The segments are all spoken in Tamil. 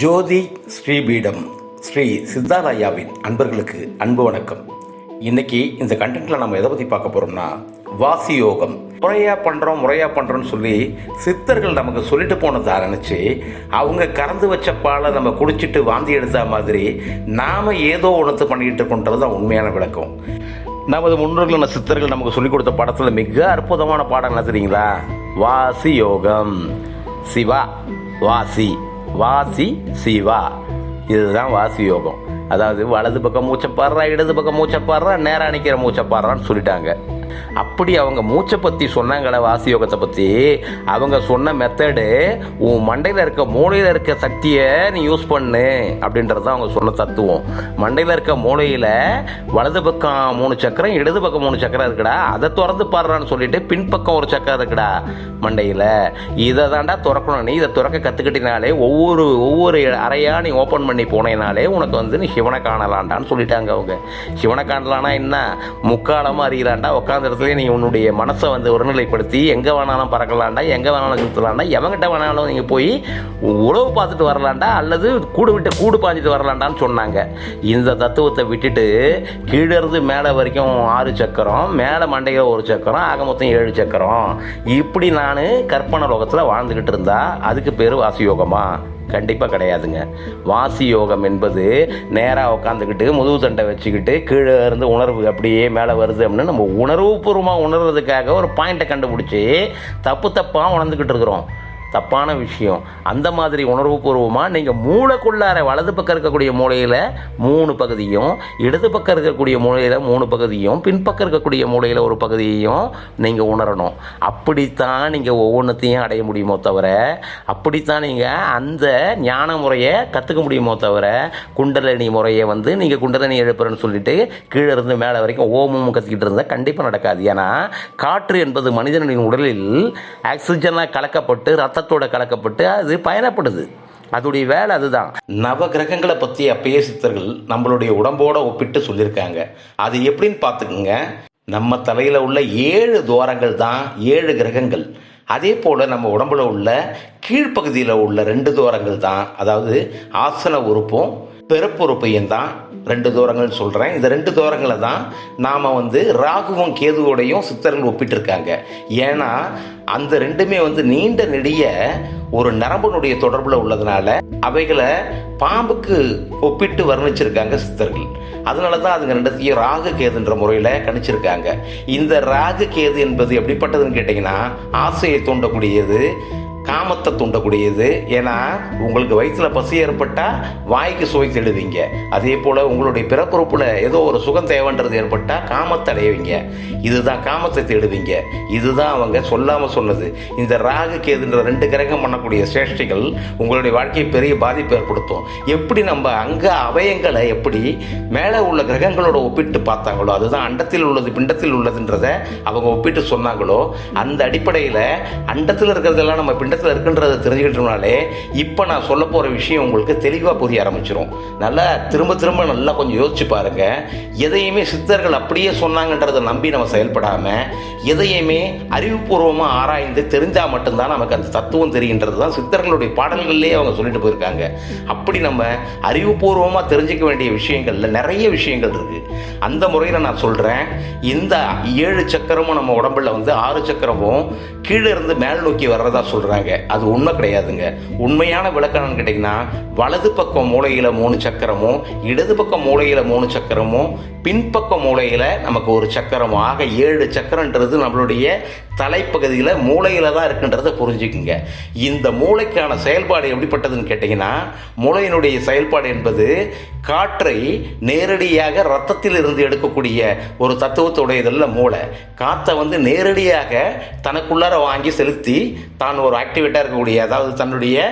ஜோதி ஸ்ரீபீடம் ஸ்ரீ சித்தாராயாவின் அன்பர்களுக்கு அன்பு வணக்கம். இன்னைக்கு இந்த கண்டென்ட்ல நம்ம எதை பற்றி பார்க்க போறோம்னா வாசி யோகம் முறையா பண்றோம் முறையா பண்றோம்னு சொல்லி சித்தர்கள் நமக்கு சொல்லிட்டு போனதை ஆரம்பிச்சு அவங்க கறந்து வச்ச பாலை நம்ம குடிச்சிட்டு வாந்தி எடுத்த மாதிரி நாம ஏதோ ஒன்று பண்ணிக்கிட்டு இருக்கோன்றது தான் உண்மையான விளக்கம். நமது முன்னோர்களான சித்தர்கள் நமக்கு சொல்லிக் கொடுத்த படத்தில் மிக அற்புதமான பாடம் என்ன தெரியுங்களா? வாசி யோகம் சிவா வாசி. வாசி சிவா. இதுதான் வாசி யோகம். அதாவது வலது பக்கம் மூச்சப்பாடுறா இடது பக்கம் மூச்சப்பாடுறா நேராக நிற்கிற மூச்சப்பாடுறான்னு சொல்லிட்டாங்க. அப்படி அவங்க மூச்சை பற்றி சொன்னாங்களே வாசி யோகத்தை பற்றி அவங்க சொன்ன மெத்தடு உன் மண்டையில் இருக்க மூளையில் இருக்க சக்தியை நீ யூஸ் பண்ணு அப்படின்றது தான் அவங்க சொன்ன தத்துவம். மண்டையில் இருக்க மூளையில் வலது பக்கம் மூணு சக்கரம் இடது பக்கம் மூணு சக்கரம் இருக்குடா. அதை திறந்து பாடுறான்னு சொல்லிட்டு பின்பக்கம் ஒரு சக்கரம் இருக்குடா மண்டையில். இதை தாண்டா திறக்கணும். நீ இதை திறக்க கற்றுக்கிட்டினாலே ஒவ்வொரு ஒவ்வொரு அறையாக நீ ஓப்பன் பண்ணி போனேனாலே உனக்கு வந்து நீ சிவனை காணலாண்டான்னு சொல்லிட்டாங்க அவங்க. சிவனை காணலான்னா என்ன? முக்காலமாக அறியலாண்டா உட்காந்த இடத்துல நீ உன்னுடைய மனசை வந்து ஒருநிலைப்படுத்தி எங்கே வேணாலும் பறக்கலாண்டா எங்கே வேணாலும் சுற்றலாண்டா எவங்கிட்ட வேணாலும் நீங்கள் போய் உழவு பார்த்துட்டு வரலாண்டா அல்லது கூடு விட்டு கூடு பாஞ்சிட்டு வரலாண்டான்னு சொன்னாங்க. இந்த தத்துவத்தை விட்டுட்டு கீழே இருந்து மேலே வரைக்கும் ஆறு சக்கரம் மேலே மண்டையில் ஒரு சக்கரம் ஆக மொத்தம் ஏழு சக்கரம். இப்படி நான் கற்பனை லோகத்தில் வாழ்ந்துக்கிட்டு இருந்தா அதுக்கு பேர் வாசி யோகமா கண்டிப்பாக கிடையாதுங்க. வாசி யோகம் என்பது நேராக உட்காந்துக்கிட்டு முதுகு தண்டை வச்சுக்கிட்டு கீழே இருந்து உணர்வு அப்படியே மேலே வருது அப்படின்னு நம்ம உணர்வுபூர்வமாக உணர்றதுக்காக ஒரு பாயிண்ட்டை கண்டுபிடிச்சி தப்பு தப்பாக உணர்ந்துக்கிட்டு இருக்கிறோம். தப்பான விஷயம். அந்த மாதிரி உணர்வுபூர்வமாக நீங்கள் மூளைக்குள்ளார வலது பக்கம் இருக்கக்கூடிய மூலையில் மூணு பகுதியும் இடது பக்கம் இருக்கக்கூடிய மூலையில் மூணு பகுதியும் பின்பக்கம் இருக்கக்கூடிய மூலையில் ஒரு பகுதியையும் நீங்கள் உணரணும். அப்படித்தான் நீங்கள் ஒவ்வொன்றத்தையும் அடைய முடியுமோ தவிர அப்படித்தான் நீங்கள் அந்த ஞான முறையை கற்றுக்க முடியுமோ தவிர குண்டலினி முறையை வந்து நீங்கள் குண்டலினி எழுப்புறேன்னு சொல்லிட்டு கீழே இருந்து மேலே வரைக்கும் ஓமும் கற்றுக்கிட்டு இருந்தால் கண்டிப்பாக நடக்காது. ஏன்னா காற்று என்பது மனிதனின் உடலில் ஆக்சிஜனாக கலக்கப்பட்டு ரத்த ரத்தத்தோட கலக்கப்பட்டு அது பயணப்படுது. அதோடைய வேலை அதுதான். நவ கிரகங்களை பற்றி அப்பயே சித்தர்கள் நம்மளுடைய உடம்போட ஒப்பிட்டு சொல்லியிருக்காங்க. அது எப்படின்னு பார்த்துக்குங்க. நம்ம தலையில் உள்ள ஏழு துவாரங்கள் தான் ஏழு கிரகங்கள். அதே போல் நம்ம உடம்புல உள்ள கீழ்ப்பகுதியில் உள்ள ரெண்டு துவாரங்கள் தான். அதாவது ஆசன உறுப்பும் பிறப்புறுப்பையும் தான். ரெண்டு தூரங்கள் சொல்கிறேன் இந்த ரெண்டு தூரங்களை தான் நாம் வந்து ராகுவும் கேதுவோடையும் சித்தர்கள் ஒப்பிட்டிருக்காங்க. ஏன்னா அந்த ரெண்டுமே வந்து நீண்ட நெடிய ஒரு நரம்புனுடைய தொடர்பில் உள்ளதுனால அவைகளை பாம்புக்கு ஒப்பிட்டு வர்ணிச்சிருக்காங்க சித்தர்கள். அதனால தான் அதுங்க ரெண்டத்தையும் ராகு கேதுன்ற முறையில் கணிச்சிருக்காங்க. இந்த ராகு கேது என்பது எப்படிப்பட்டதுன்னு கேட்டிங்கன்னா ஆசையை தூண்டக்கூடியது காமத்தை தூண்டக்கூடியது ஏன்னா உங்களுக்கு வயிற்றில் பசி ஏற்பட்டால் வாய்க்கு சுவை தேடுவீங்க அதே போல் உங்களுடைய பிறப்புறுப்பில் ஏதோ ஒரு சுகம் தேவைன்றது ஏற்பட்டால் காமத்தை அடைவீங்க. இதுதான் காமத்தை தேடுவீங்க. இதுதான் அவங்க சொல்லாமல் சொன்னது. இந்த ராகு கேதுன்ற ரெண்டு கிரகம் பண்ணக்கூடிய சேஷ்டிகள் உங்களுடைய வாழ்க்கையை பெரிய பாதிப்பு ஏற்படுத்தும். எப்படி நம்ம அங்கே அவயங்களை எப்படி மேலே உள்ள கிரகங்களோட ஒப்பிட்டு பார்த்தாங்களோ அதுதான் அண்டத்தில் உள்ளது பிண்டத்தில் உள்ளதுன்றதை அவங்க ஒப்பிட்டு சொன்னாங்களோ அந்த அடிப்படையில் அண்டத்தில் இருக்கிறதெல்லாம் நம்ம இடத்துல இருக்குன்றதை தெரிஞ்சுக்கிட்டோம்னாலே இப்போ நான் சொல்ல போகிற விஷயம் உங்களுக்கு தெளிவாக புரிய ஆரம்பிச்சிடும் நல்லா திரும்ப திரும்ப நல்லா கொஞ்சம் யோசிச்சு பாருங்கள் எதையுமே சித்தர்கள் அப்படியே சொன்னாங்கன்றதை நம்பி நம்ம செயல்படாமல் எதையுமே அறிவுபூர்வமாக ஆராய்ந்து தெரிஞ்சால் மட்டும்தான் நமக்கு அந்த தத்துவம் தெரிகின்றது தான் சித்தர்களுடைய பாடல்கள்லேயே அவங்க சொல்லிட்டு போயிருக்காங்க. அப்படி நம்ம அறிவுபூர்வமாக தெரிஞ்சுக்க வேண்டிய விஷயங்களில் நிறைய விஷயங்கள் இருக்குது அந்த முறையில் நான் சொல்கிறேன் இந்த ஏழு சக்கரமும் நம்ம உடம்புல வந்து ஆறு சக்கரமும் கீழே இருந்து மேல் நோக்கி வர்றதா சொல்கிறாங்க அது உண்மை கிடையாதுங்க. உண்மையான விளக்கணம் கேட்டிங்கன்னா வலது பக்கம் மூளையில் மூணு சக்கரமும் இடது பக்கம் மூளையில் மூணு சக்கரமும் பின்பக்க மூளையில் நமக்கு ஒரு சக்கரம் ஆக ஏழு சக்கரன்றது நம்மளுடைய தலைப்பகுதியில் மூளையில் தான் இருக்குன்றதை புரிஞ்சுக்குங்க. இந்த மூளைக்கான செயல்பாடு எப்படிப்பட்டதுன்னு கேட்டிங்கன்னா மூளையினுடைய செயல்பாடு என்பது காற்றை நேரடியாக ரத்தத்தில் இருந்து எடுக்கக்கூடிய ஒரு தத்துவத்துடையதில் மூளை. காற்றை வந்து நேரடியாக தனக்குள்ளார வாங்கி செலுத்தி தான் ஒரு ஆக்டிவேட்டாக இருக்கக்கூடிய அதாவது தன்னுடைய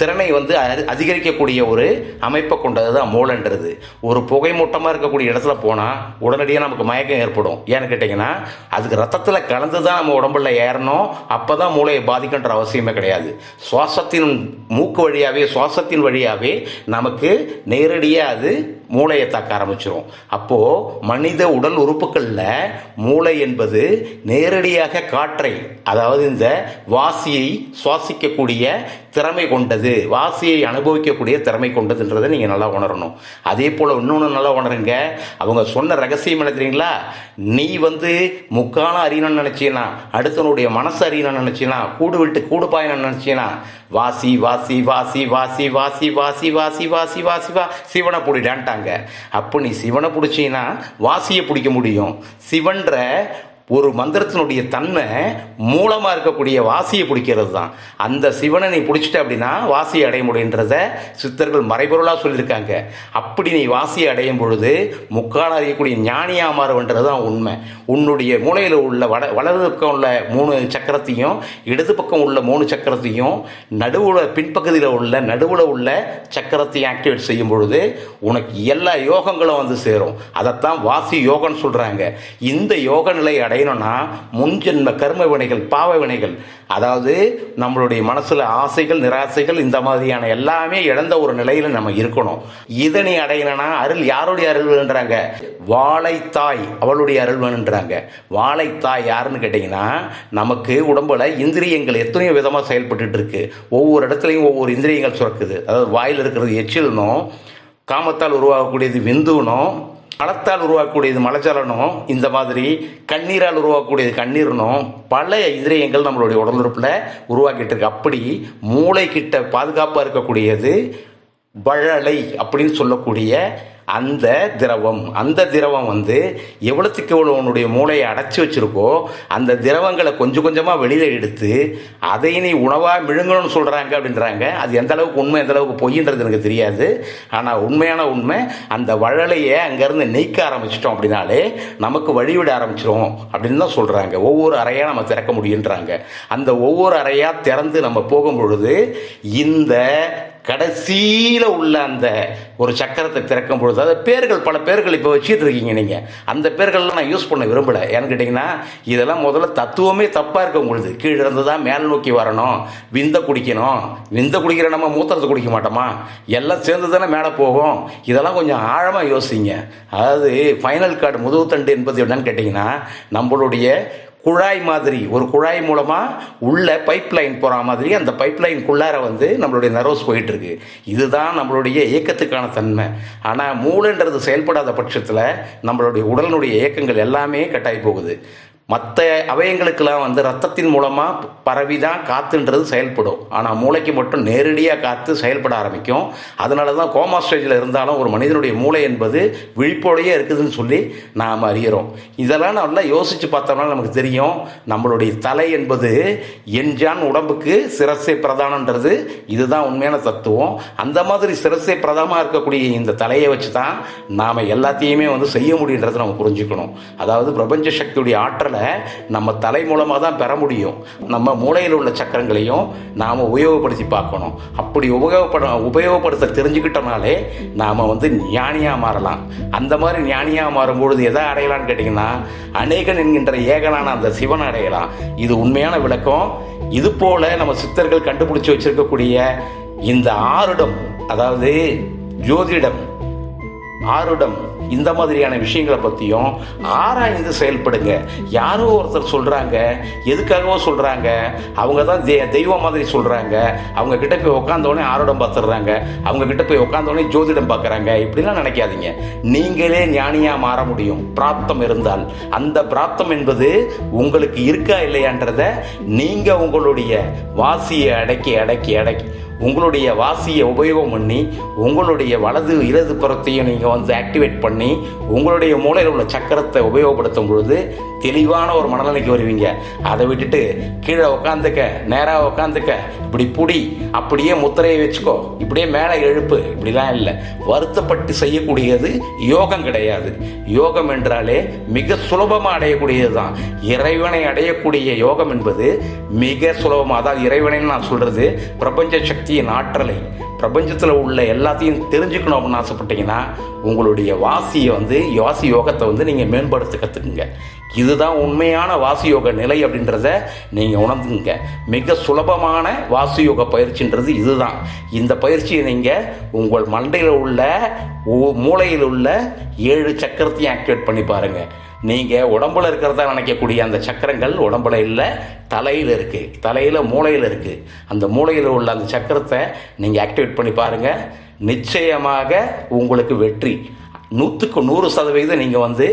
திறனை வந்து அதிகரிக்கக்கூடிய ஒரு அமைப்பை கொண்டது தான் மூளைன்றது. ஒரு புகை மூட்டமாக இருக்கக்கூடிய இடத்துல போனால் உடனடியாக நமக்கு மயக்கம் ஏற்படும். ஏன்னு கேட்டிங்கன்னா அதுக்கு ரத்தத்தில் கலந்து தான் நம்ம உடம்புல ஏறணும். அப்போ தான் மூளையை பாதிக்கின்ற அவசியமே கிடையாது. சுவாசத்தின் மூக்கு வழியாகவே சுவாசத்தின் வழியாகவே நமக்கு நேரடியாக அது மூளையை தாக்க ஆரம்பிச்சிடும் அப்போது மனித உடல் உறுப்புகளில் மூளை என்பது நேரடியாக காற்றை அதாவது இந்த வாசியை சுவாசிக்கக்கூடிய திறமை கொண்டது வாசியை அனுபவிக்கக்கூடிய திறமை கொண்டதுன்றதை நீங்கள் நல்லா உணரணும். அதே போல் இன்னொன்று நல்லா உணருங்க அவங்க சொன்ன ரகசியம் என்ன தெரியுங்களா? நீ வந்து முக்கால அறியணும்னு நினச்சினா அடுத்தனுடைய மனசு அறியணும்னு நினச்சினா கூடு விட்டு கூடு பாயணும்னு நினச்சினா வாசி வாசி வாசி வாசி வாசி வாசி வாசி வாசி வாசி வா சிவனை பிடிடான்ட்டாங்க அப்போ நீ சிவனை பிடிச்சின்னா வாசியை பிடிக்க முடியும். சிவன்ற ஒரு மந்திரத்தினுடைய தன்மை மூலமாக இருக்கக்கூடிய வாசியை பிடிக்கிறது தான் அந்த சிவனை நீ பிடிச்சிட்ட அப்படின்னா வாசியை அடைய முடியுன்றத சித்தர்கள் மறைபொருளாக சொல்லியிருக்காங்க. அப்படி நீ வாசியை அடையும் பொழுது முக்கால் அறியக்கூடிய ஞானியாக மாறுவன்றது தான் உண்மை. உன்னுடைய மூளையில் உள்ள வட வலது பக்கம் உள்ள மூணு சக்கரத்தையும் இடது பக்கம் உள்ள மூணு சக்கரத்தையும் நடுவில் பின்பகுதியில் உள்ள நடுவில் உள்ள சக்கரத்தையும் ஆக்டிவேட் செய்யும் பொழுது உனக்கு எல்லா யோகங்களும் வந்து சேரும். அதைத்தான் வாசி யோகம்னு சொல்கிறாங்க இந்த யோக நிலை அடையணும்னா முன்ஜென்ம கர்ம வினைகள் பாவ வினைகள். அதாவது நம்மளுடைய மனசில் ஆசைகள் நிராசைகள் இந்த மாதிரியான எல்லாமே இழந்த ஒரு நிலையில் நம்ம இருக்கணும். இதனை அடையணும்னா அருள் யாருடைய அருள் வேணுன்றாங்க வாழைத்தாய் அவளுடைய அருள் வேணுன்றாங்க வாழைத்தாய் யாருன்னு கேட்டிங்கன்னா நமக்கு உடம்புல இந்திரியங்கள் எத்தனையோ விதமாக செயல்பட்டுட்டு இருக்கு ஒவ்வொரு இடத்துலையும் ஒவ்வொரு இந்திரியங்கள் சுரக்குது. அதாவது வாயில் இருக்கிறது எச்சில்னும் காமத்தால் உருவாகக்கூடியது விந்துனும் மலத்தால் உருவாக்கக்கூடியது மலச்சலனம் இந்த மாதிரி கண்ணீரால் உருவாக்கக்கூடியது கண்ணீர்னும் பல இந்திரியங்கள் நம்மளுடைய உடலுறுப்பில் உருவாக்கிட்டு இருக்கு அப்படி மூளைக்கிட்ட பாதுகாப்பாக இருக்கக்கூடியது வழலை அப்படின்னு சொல்லக்கூடிய அந்த திரவம் அந்த திரவம் வந்து எவ்வளோத்துக்கு எவ்வளோ உன்னுடைய மூளையை அடைச்சி வச்சுருக்கோ அந்த திரவங்களை கொஞ்சம் கொஞ்சமாக வெளியில் எடுத்து அதை நீ உணவாக விழுங்கணும்னு சொல்கிறாங்க அப்படின்றாங்க. அது எந்த அளவுக்கு உண்மை எந்த அளவுக்கு பொய்ன்றது எனக்கு தெரியாது. ஆனால் உண்மையான உண்மை அந்த வழலையை அங்கேருந்து நீக்க ஆரம்பிச்சிட்டோம் அப்படின்னாலே நமக்கு வழிவிட ஆரம்பிச்சிரும் அப்படின்னு தான் சொல்கிறாங்க ஒவ்வொரு அறையாக நம்ம திறக்க முடியுன்றாங்க. அந்த ஒவ்வொரு அறையாக திறந்து நம்ம போகும் பொழுது இந்த கடைசியில் உள்ள அந்த ஒரு சக்கரத்தை திறக்கும் பொழுது அதாவது பேர்கள் பல பேர்கள் இப்போ வச்சுட்டு இருக்கீங்க நீங்கள் அந்த பேர்கள்லாம் நான் யூஸ் பண்ண விரும்பலை. ஏன்னு கேட்டிங்கன்னா இதெல்லாம் முதல்ல தத்துவமே தப்பாக இருக்க உங்களுக்கு கீழே இருந்து தான் மேல் நோக்கி வரணும். விந்த குடிக்கணும். விந்த குடிக்கிற நம்ம மூத்திரத்தை குடிக்க மாட்டோமா? எல்லாம் சேர்ந்து தானே மேலே போகும். இதெல்லாம் கொஞ்சம் ஆழமாக யோசிங்க. அதாவது ஃபைனல் கார்டு முதுகுத்தண்டு என்பது என்னன்னு கேட்டிங்கன்னா நம்மளுடைய குழாய் மாதிரி ஒரு குழாய் மூலமாக உள்ள பைப் லைன் போகிற மாதிரி அந்த பைப் லைனுக்குள்ளார வந்து நம்மளுடைய நர்வஸ் போயிட்டுருக்கு. இதுதான் நம்மளுடைய இயக்கத்துக்கான தன்மை. ஆனால் மூளைன்றது செயல்படாத பட்சத்தில் நம்மளுடைய உடலினுடைய இயக்கங்கள் எல்லாமே கட்டாயி போகுது. மற்ற அவயங்களுக்கெல்லாம் வந்து ரத்தத்தின் மூலமாக பரவி தான் காற்றுன்றது செயல்படும். ஆனால் மூளைக்கு மட்டும் நேரடியாக காற்று செயல்பட ஆரம்பிக்கும். அதனால தான் கோமா ஸ்டேஜில் இருந்தாலும் ஒரு மனிதனுடைய மூளை என்பது விழிப்போடையே இருக்குதுன்னு சொல்லி நாம் அறிகிறோம். இதெல்லாம் நல்லா யோசித்து பார்த்தோம்னா நமக்கு தெரியும். நம்மளுடைய தலை என்பது என்ஜான் உடம்புக்கு சிரசை பிரதானன்றது இதுதான் உண்மையான தத்துவம். அந்த மாதிரி சிரசை பிரதமாக இருக்கக்கூடிய இந்த தலையை வச்சு தான் நாம் எல்லாத்தையுமே வந்து செய்ய முடியுன்றதை நம்ம புரிஞ்சுக்கணும். அதாவது பிரபஞ்ச சக்தியுடைய ஆற்றல் நம்ம தலை மூலமாக தான் பெற முடியும். நம்ம மூளையில் உள்ள சக்கரங்களையும் நாம் உபயோகப்படுத்தி பார்க்கணும். அப்படி உபயோகப்பட உபயோகப்படுத்த தெரிஞ்சுக்கிட்டோம்னாலே நாம் வந்து ஞானியாக மாறலாம். அந்த மாதிரி ஞானியாக மாறும்பொழுது எதை அடையலாம்னு கேட்டிங்கன்னா அநேகன் என்கின்ற ஏகனான அந்த சிவன் அடையலாம். இது உண்மையான விளக்கம். இது போல் நம்ம சித்தர்கள் கண்டுபிடிச்சி வச்சிருக்கக்கூடிய இந்த ஆறுடம் அதாவது ஜோதிடம் ஆருடம் இந்த மாதிரியான விஷயங்களை பற்றியும் ஆராய்ந்து செயல்படுங்க. யாரோ ஒருத்தர் சொல்கிறாங்க எதுக்காகவோ சொல்கிறாங்க அவங்க தான் தெ தெய்வம் மாதிரி சொல்கிறாங்க அவங்க கிட்ட போய் உட்காந்தோடனே ஆரோடம் பார்த்துடுறாங்க அவங்க கிட்ட போய் உட்காந்தோடனே ஜோதிடம் பார்க்குறாங்க இப்படிலாம் நினைக்காதீங்க. நீங்களே ஞானியாக மாற முடியும். பிராப்தம் இருந்தால். அந்த பிராப்தம் என்பது உங்களுக்கு இருக்கா இல்லையான்றத நீங்கள் உங்களுடைய வாசியை அடக்கி அடக்கி அடக்கி உங்களுடைய வாசியை உபயோகம் பண்ணி உங்களுடைய வலது இடது புறத்தையும் நீங்கள் வந்து ஆக்டிவேட் பண்ணி உங்களுடைய மூளையில் உள்ள சக்கரத்தை உபயோகப்படுத்தும் பொழுது தெளிவான ஒரு மனநிலைக்கு வருவீங்க. அதை விட்டுட்டு கீழே உட்காந்துக்க நேராக உட்காந்துக்க இப்படி புடி அப்படியே முத்திரையை வச்சுக்கோ. இப்படியே மேலே எழுப்பு. இப்படிலாம் இல்லை. வருத்தப்பட்டு செய்யக்கூடியது யோகம் கிடையாது. யோகம் என்றாலே மிக சுலபமாக அடையக்கூடியது தான். இறைவனை அடையக்கூடிய யோகம் என்பது மிக சுலபமாக அதாவது இறைவனைன்னு நான் சொல்கிறது பிரபஞ்ச சக்தியின் ஆற்றலை பிரபஞ்சத்தில் உள்ள எல்லாத்தையும் தெரிஞ்சுக்கணும் அப்படின்னு ஆசைப்பட்டீங்கன்னா உங்களுடைய வாசியை வந்து வாசி யோகத்தை வந்து நீங்கள் மேம்படுத்த கற்றுக்குங்க இதுதான் உண்மையான வாசி யோக நிலை அப்படின்றத நீங்கள் உணர்ந்துங்க மிக சுலபமான வாசி ராசியோக பயிற்சின்றது இதுதான். இந்த பயிற்சியை நீங்கள் உங்கள் மண்டையில் உள்ள மூளையில் உள்ள ஏழு சக்கரத்தையும் ஆக்டிவேட் பண்ணி பாருங்கள் நீங்கள் உடம்புல இருக்கிறதா நினைக்கக்கூடிய அந்த சக்கரங்கள் உடம்புல இல்லை தலையில் இருக்குது தலையில் மூளையில் இருக்குது அந்த மூளையில் உள்ள அந்த சக்கரத்தை நீங்கள் ஆக்டிவேட் பண்ணி பாருங்கள் நிச்சயமாக உங்களுக்கு வெற்றி. நூற்றுக்கு நூறு சதவீதம் நீங்கள் வந்து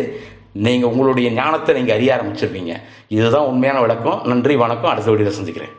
நீங்கள் உங்களுடைய ஞானத்தை நீங்கள் அறிய ஆரம்பிச்சிருப்பீங்க இதுதான் உண்மையான விளக்கம். நன்றி வணக்கம். அடுத்த வீடியோவில் சந்திக்கிறேன்.